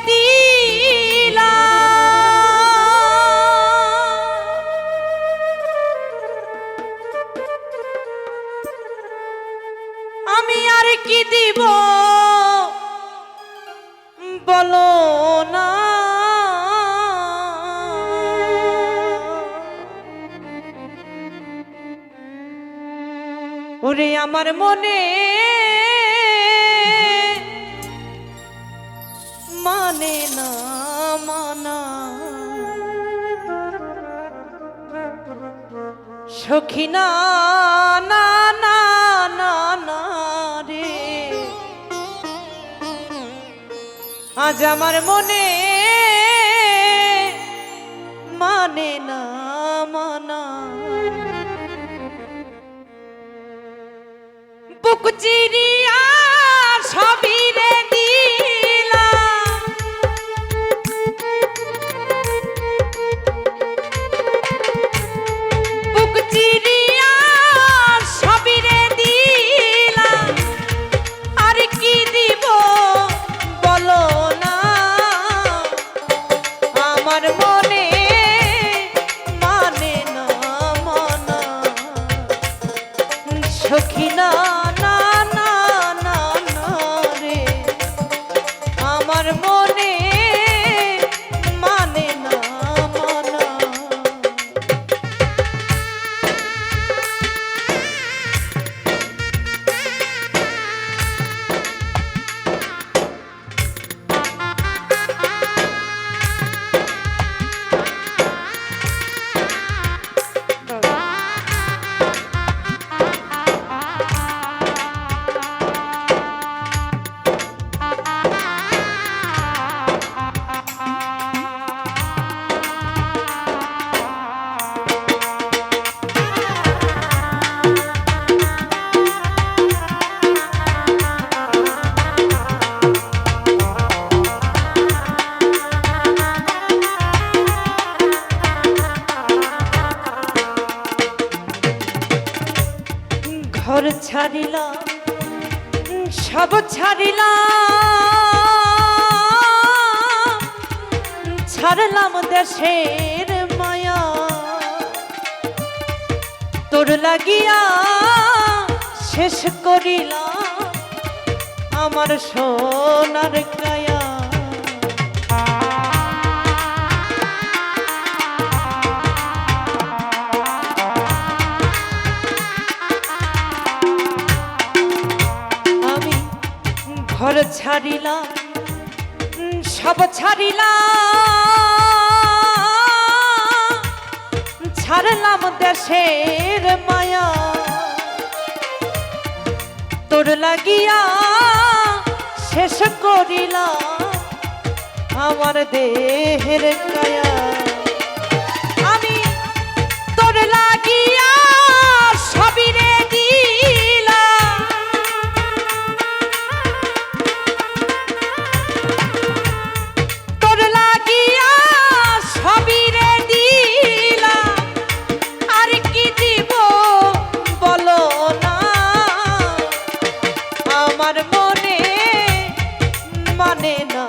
দিলা আমি আর কি দিব? বলো না। আমার মনে মানে না মানা। সখী না না না না না রে। আজ আমার মনে মানে না মানা। বুক চিরিয়া ঘর ছাড়িলা সব ছাড়িলা ছাড়লাম দেশের মায়া। তোর লাগিয়া শেষ করিলা আমার সোনার কায়া। উম, সব ছাড়িলাম। ছাড়লাম দেশের মায়া। তোর লাগিয়া শেষ করিলা আমার দেহের কায়া। মানে না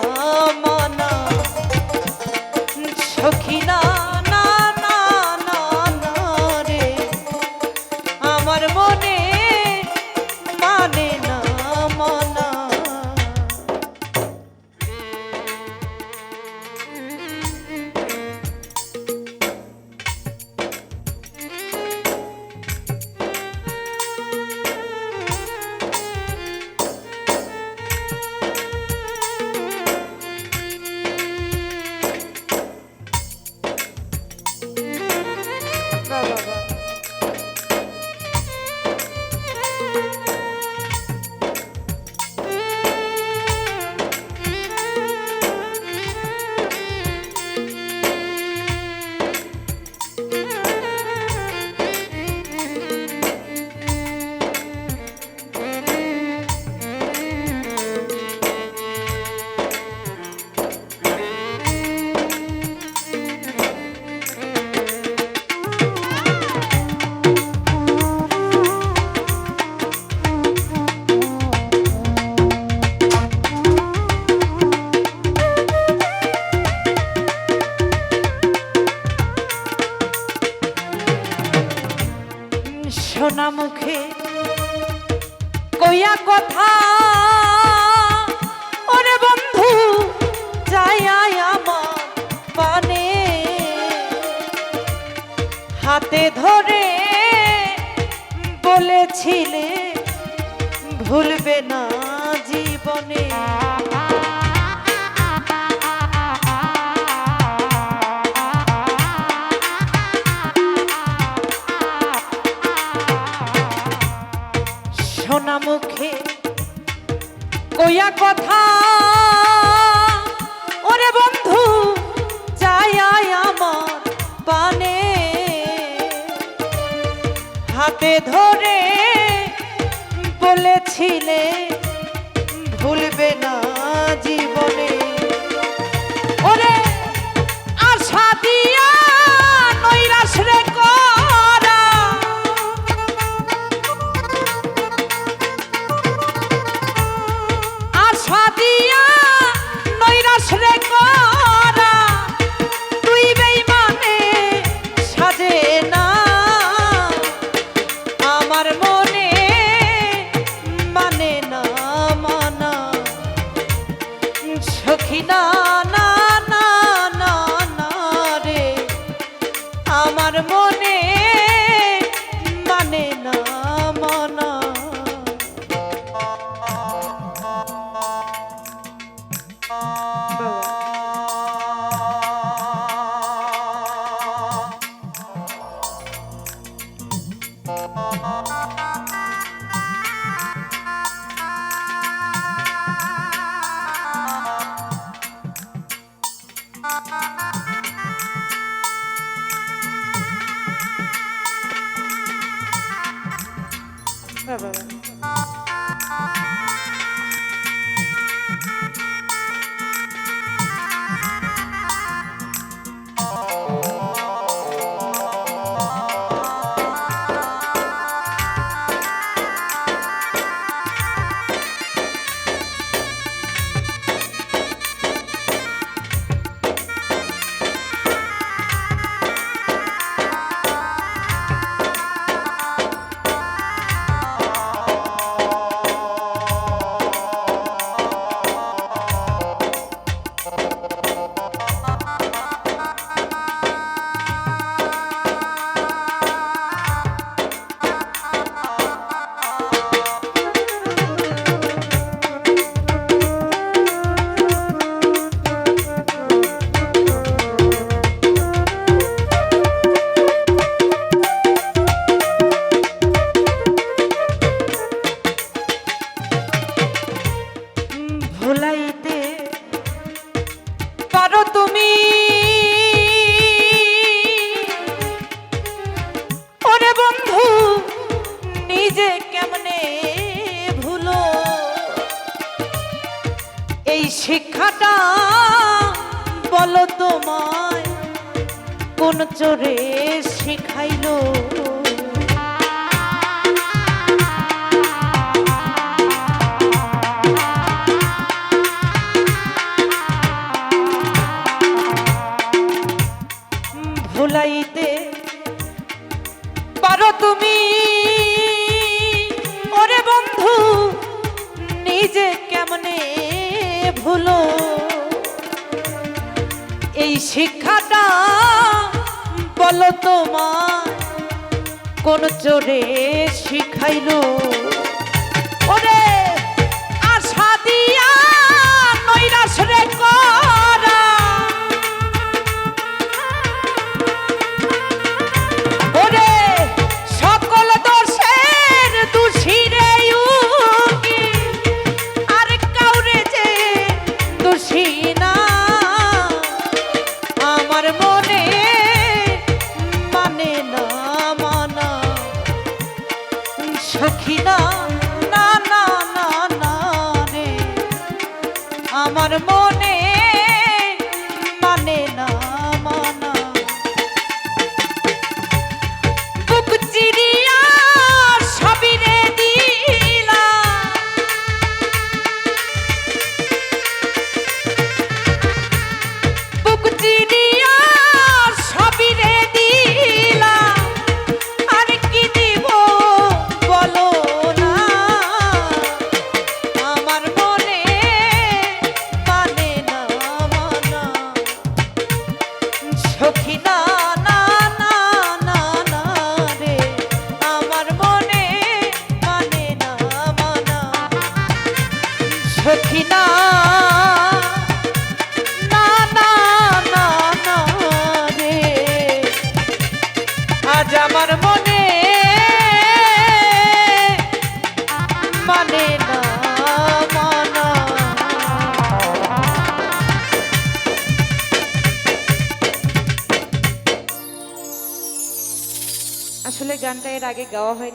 না মুখে। কইয়া কথা, ওরে বন্ধু, যাই আমার পানে। হাতে ধরে বলেছিলে, ভুলবে না জীবনে। লইয়া কথা বাবা শিক্ষাটা বলো তোমায় কোন চোরে শিখাইল? ভুলাইতে পারো তুমি? ওরে বন্ধু নিজে কেমনে হলো। এই শিক্ষাটা বলো তোমার কোন চোরে শিখাইলো? এর আগে গাওয়া হয়